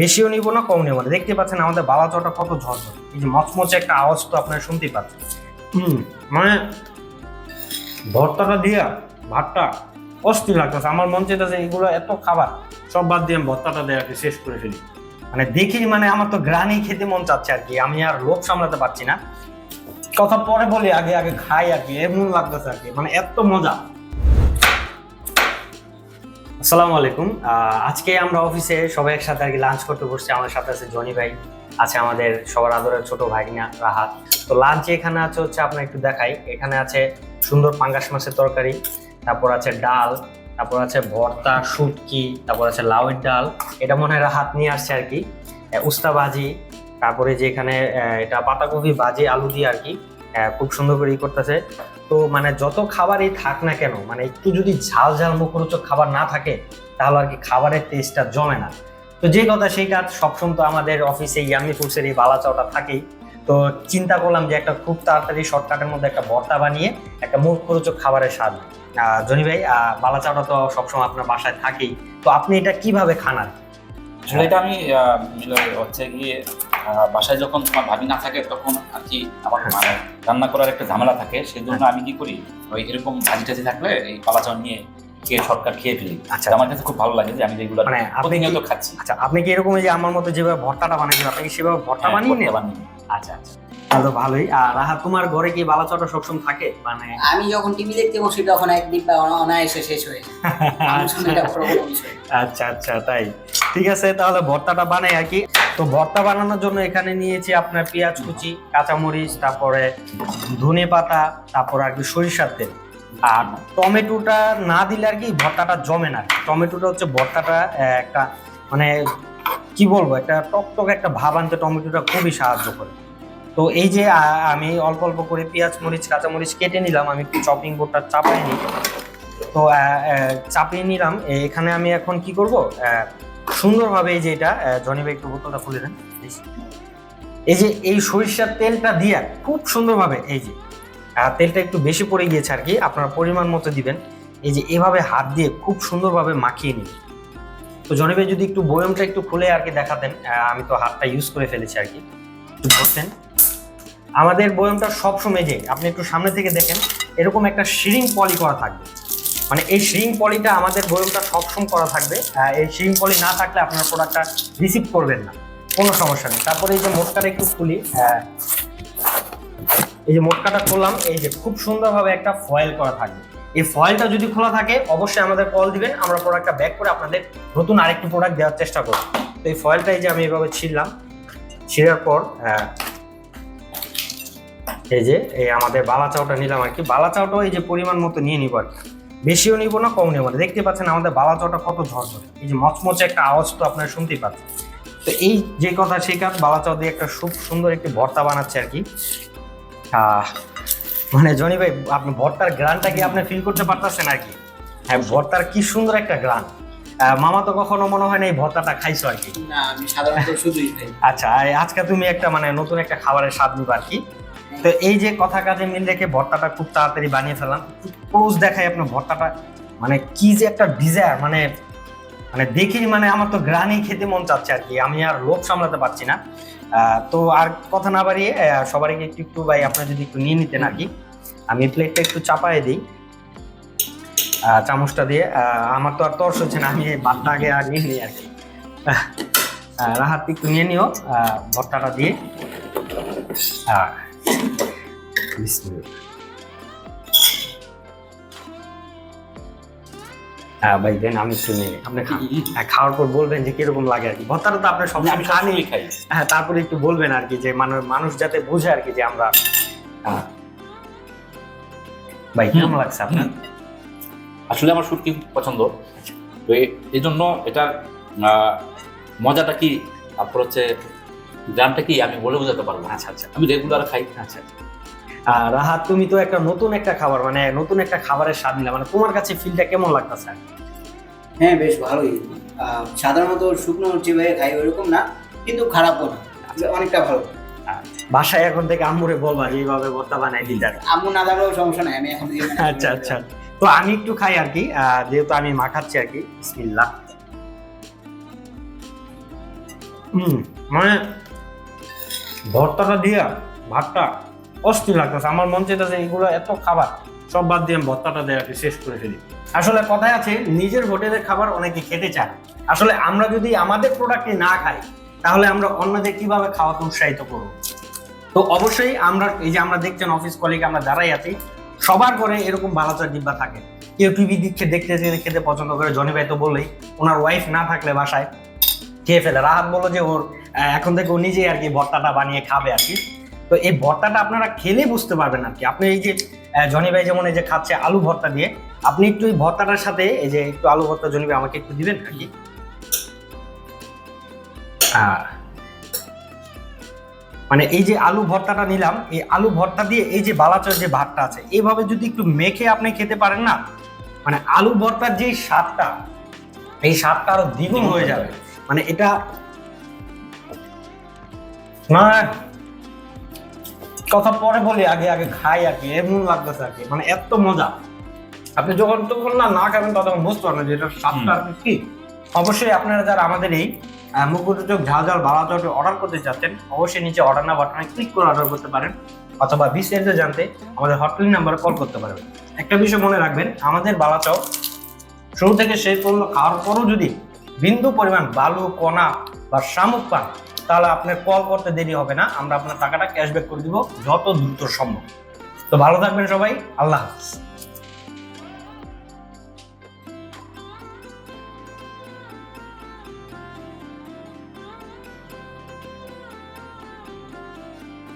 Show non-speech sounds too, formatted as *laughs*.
বেশিও নিব না কম নিব না। দেখতে পাচ্ছেন আমাদের বালা চটা কত ঝরঝর। এই যে মচমচে একটা আওয়াজ তো আপনারা শুনতেই পাচ্ছেন। হুম মানে ভর্তাটা দিয়া ভাতটা অস্থির লাগতেছে। আমার মন চাইতেছে এগুলো এত খাবার সব বাদ দিয়ে আমি ভর্তাটা দিয়ে শেষ করে ফেলি। মানে দেখি মানে আমার তো গ্রানি খেতে মন চাচ্ছে আর কি। আমি আর লোভ সামলাতে পারছি না। কথা পরে বলি আগে আগে খাই আর কি। এমন লাগতেছে আর কি। মানে এত মজা। আসসালামু আলাইকুম। আজকে আমরা অফিসে সবাই একসাথে আর কি লাঞ্চ করতে বসছি। আমাদের সাথে আছে জনি ভাই, আছে আমাদের সবার আদরের ছোট ভাগিনা রাহাত। তো লাঞ্চে এখানে আছে হচ্ছে আপনার একটু দেখাই। এখানে আছে সুন্দর পাঙ্গাস মাছের তরকারি, তারপর আছে ডাল, তারপর আছে ভর্তা, শুটকি, তারপর আছে লাউয়ের ডাল। এটা মনে হয় রাহাত নিয়ে আসছে আর কি। উস্তা ভাজি তারপরে যে এখানে এটা পাতাকপি ভাজি আলু দিয়ে আর কি। আহ, খুব সুন্দর করে ই করতেছে। তো মানে যত খাবারই থাক না কেন মানে একটু যদি ঝাল ঝাল মুখরোচক খাবার না থাকে তাহলে আর কি খাবারের টেস্টটা জমে না। তো যে কথা সেই কাজ সবসময় তো আমাদের অফিসে ইয়ামি ফুডসের এই বালা চাওটা থাকেই। তো চিন্তা করলাম যে একটা খুব তাড়াতাড়ি শর্টকাটের মধ্যে একটা ভর্তা বানিয়ে একটা মুখরোচক খাবারের স্বাদ জনি ভাই আহ, বালা চাওটা তো সবসময় আপনার বাসায় থাকেই। তো আপনি এটা কীভাবে খান আর আমি হচ্ছে গিয়ে বাসায় যখন তোমার ভাবি না থাকে তখন আর কি আমার মানে রান্না করার একটা ঝামেলা থাকে সেই জন্য আমি কি করি? ওই এরকম ভাজি টাজি থাকলে এই পালা চাউল নিয়ে খেয়ে শর্টকাট খেয়ে ফেলি। আচ্ছা। আমার কাছে খুব ভালো লাগে যে আমি যেগুলো মানে আপনি খাচ্ছি। আচ্ছা আপনি কি এরকম যে আমার মতো যেভাবে ভর্তাটা বানিয়েছেন আপনি কি সেভাবে ভর্তা হ্যাঁ, বানিয়ে নেন? বানিয়ে আচ্ছা আচ্ছা। তাহলে ভালোই। আর রাহা তোমার ঘরে কি বালা চাওটা সবসময় থাকে? মানে আমি যখন টিভি দেখতে বসি তখন এক ডিব্বা অনায়াসে শেষ হয়ে। *laughs* আচ্ছা আচ্ছা তাই। ঠিক আছে তাহলে ভর্তাটা বানাই আর কি। তো ভর্তা বানানোর জন্য এখানে নিয়েছি আপনার পেঁয়াজ কুচি, কাঁচামরিচ, তারপরে ধনে পাতা, তারপর আর কি সরিষার তেল। আর টমেটোটা না দিলে আর কি ভর্তাটা জমে না। টমেটোটা হচ্ছে ভর্তাটা একটা মানে কি বলব, একটা টকটক একটা ভাব আনতে টমেটোটা খুবই সাহায্য করে। তো এই যে আমি অল্প অল্প করে পেঁয়াজ, মরিচ, কাঁচামরিচ কেটে নিলাম, আমি একটু চপিং বোর্ডটা চাপাই নিই। তো চাপিয়ে নিলাম। এখানে আমি এখন কি করব? সুন্দরভাবে এই যে এটা জনি ভাই একটু বোতলটা খুলে দেন, এই যে। এই সরিষার তেলটা দিয়ে খুব সুন্দরভাবে এই যে তেলটা একটু বেশি পড়ে গিয়েছে আর কি, আপনারা পরিমাণ মতো দিবেন। এই যে এভাবে হাত দিয়ে খুব সুন্দরভাবে মাখিয়ে নিন। তো জনি ভাই যদি একটু বয়মটা একটু খুলে আর কি দেখাতেন আমি তো হাতটা ইউজ করে ফেলেছি আর কি। একটু ধরতেন। আমাদের বয়মটা সবসময় যে, আপনি একটু সামনে থেকে দেখেন, এরকম একটা শিরিং পলি করা থাকবে। মানে এই শিরিং পলিটা আমাদের বয়মটা সবসময় করা থাকবে। এই শিরিং পলি না থাকলে আপনার প্রোডাক্টটা রিসিভ করবেন না। কোনো সমস্যা নেই। তারপরে এই যে মোটকাটা একটু খুলি। আহ, এই যে মোটকাটা খুললাম এই যে খুব সুন্দরভাবে একটা ফয়েল করা থাকবে। এই ফয়েলটা যদি খোলা থাকে অবশ্যই আমাদের কল দিবেন। আমরা প্রোডাক্টটা ব্যাক করে আপনাদের নতুন আরেকটি প্রোডাক্ট দেওয়ার চেষ্টা করব। তো এই ফয়েলটা এই যে আমি এভাবে ছিঁড়লাম। ছিঁড়ার পর আহ, এই যে এই আমাদের বালা চাউটা নিলাম আর কি। বালা চাউটাও এই যে পরিমাণ মতো নিয়ে নিব আর কি। বেশিও নিব না কম নিব না। দেখতে পাচ্ছেন আমাদের বালা চাউটা কত ঝরঝরে। এই যে মচমচে একটা আওয়াজ তো আপনারা শুনতেই পাচ্ছেন। তো এই যে কথা সেই কাজ বালা চাউ দিয়ে একটা খুব সুন্দর একটি ভর্তা বানাচ্ছে আর কি। আহ, মানে জনি ভাই আপনি ভর্তার গ্রানটা কি আপনি ফিল করতে পারতেছেন আর কি? হ্যাঁ ভর্তার কি সুন্দর একটা গ্রান। মামা তো কখনো মনে হয় না এই ভর্তাটা খাইছো আর কি। না আমি সাধারণত শুধুই খাই। আচ্ছা আজকে তুমি একটা মানে নতুন একটা খাবারের স্বাদ নিবা আর কি। তো এই যে কথা কাজে মিল রেখে ভর্তাটা খুব তাড়াতাড়ি বানিয়ে ফেলাম ক্লোজ দেখাই আপনার ভর্তাটা। মানে কি যে একটা ডিজায়ার মানে মানে দেখি মানে আমার তো গ্রানেই খেতে মন চাচ্ছে আর কি। আমি আর লোভ সামলাতে পারছি না। তো আর কথা না বাড়িয়ে আহ, সবারই একটু একটু ভাই আপনার যদি একটু নিয়ে নিতেন আর কি। আমি প্লেটটা একটু চাপায় দিই। চামচটা দিয়ে। আমার তো আর তর্স হচ্ছে না আমি ভাতটা আগে আর নিয়ে নিই আর কি। রাহাত একটু নিয়ে নিও। ভর্তাটা দিয়ে। বিসমিল্লাহ। হ্যাঁ ভাই দেন আমি একটু নিয়ে আপনি খান হ্যাঁ, খাওয়ার পর বলবেন যে কীরকম লাগে আর কি। ভর্তাটা তো আপনার সবসময় সবসময় খাই। হ্যাঁ তারপরে একটু বলবেন আর কি যে মানুষ মানুষ যাতে বোঝে আর কি যে আমরা হ্যাঁ। ভাই কেমন লাগছে আপনার? আসলে আমার শুটকি খুব পছন্দ। তো এই জন্য এটার আহ, মজাটা কি? তারপর হচ্ছে গ্রামটা কি আমি বলে বোঝাতে পারব? আচ্ছা আচ্ছা আমি রেগুলার খাই। আচ্ছা আর রাহাত তুমি তো একটা নতুন একটা খাবার মানে নতুন একটা খাবারের স্বাদ নিলে মানে তোমার কাছে ফিলটা কেমন লাগতেছে? হ্যাঁ বেশ ভালোই। সাধারণত শুকনো যেভাবে খাই ওইরকম না কিন্তু খারাপও না অনেকটা ভালো। বাসায় এখন থেকে আম্মুরে বলবা যে এইভাবে ভর্তা বানাই দিতে আম্মু না থাকলেও সমস্যা নাই আমি এখন আচ্ছা আচ্ছা। তো আমি একটু খাই আর কি আহ, যেহেতু আমি মাখাচ্ছি আর কি বিসমিল্লাহ। হুম। মানে ভর্তাটা দিয়া ভাতটা অস্থির লাগতেছে। আমার মন চাইতেছে এগুলো এত খাবার, সব বাদ দিয়ে আমি ভর্তাটা দিয়ে শেষ করে ফেলি। আসলে কথায় আছে, নিজের হোটেলের খাবার অনেকে খেতে চায়। আসলে আমরা যদি আমাদের প্রোডাক্টে না খাই, তাহলে আমরা অন্যদের কীভাবে খাওয়াতে উৎসাহিত করব? তো অবশ্যই আমরা, এই যে আমরা দেখছেন অফিস কলিগ আমরা দাঁড়াই আছি, সবার ঘরে এরকম বালাচার ডিব্বা থাকে। কেউ টিভি দিচ্ছে, দেখতে দেখতে খেতে পছন্দ করে। জনি ভাই তো বললেই, ওনার ওয়াইফ না থাকলে বাসায় খেয়ে ফেলে। রাহাত বলল যে ওর এখন থেকে ও নিজেই আর কি ভর্তাটা বানিয়ে খাবে আর কি। তো এই ভর্তাটা আপনারা খেলে বুঝতে পারবেন আর কি। আপনি এই যে জনি ভাই যেমন এই যে খাচ্ছে আলু ভর্তা দিয়ে, আপনি একটু এই ভর্তাটার সাথে এই যে একটু আলু ভর্তা, জনি ভাই আমাকে একটু দিবেন আর কি? মানে এই যে আলু ভর্তাটা নিলাম, এই আলু ভর্তা দিয়ে এই যে বালাচর যে ভাতটা আছে এইভাবে যদি একটু মেখে আপনি খেতে পারেন না মানে আলু ভর্তার যে স্বাদটা, এই স্বাদটা আরও দ্বিগুণ হয়ে যাবে। মানে এটা মানে কথা পরে বলি আগে আগে খাই আর কি এমন লাগতেছে আর কি মানে এত মজা। আপনি যখন তখন না না খাবেন তখন বুঝতে পারবেন যে এটার স্বাদটা কি। অবশ্যই আপনারা যারা আমাদের এই মুখরোচক ঝাল ঝাল বালা চটে অর্ডার করতে চাচ্ছেন অবশ্যই নিচে অর্ডার না বাটনে ক্লিক করে অর্ডার করতে পারেন অথবা বিস্তারিত জানতে আমাদের হটলাইন নাম্বারে কল করতে পারবেন। একটা বিষয় মনে রাখবেন আমাদের বালা চপ শুরু থেকে শেষ পর্যন্ত খাওয়ার পরও যদি বিন্দু পরিমাণ বালু কণা বা শামুক পান তাহলে আপনার কল করতে দেরি হবে না। আমরা আপনার টাকাটা ক্যাশব্যাক করে দিব যত দ্রুত সম্ভব। তো ভালো থাকবেন সবাই। আল্লাহ হাফিজ।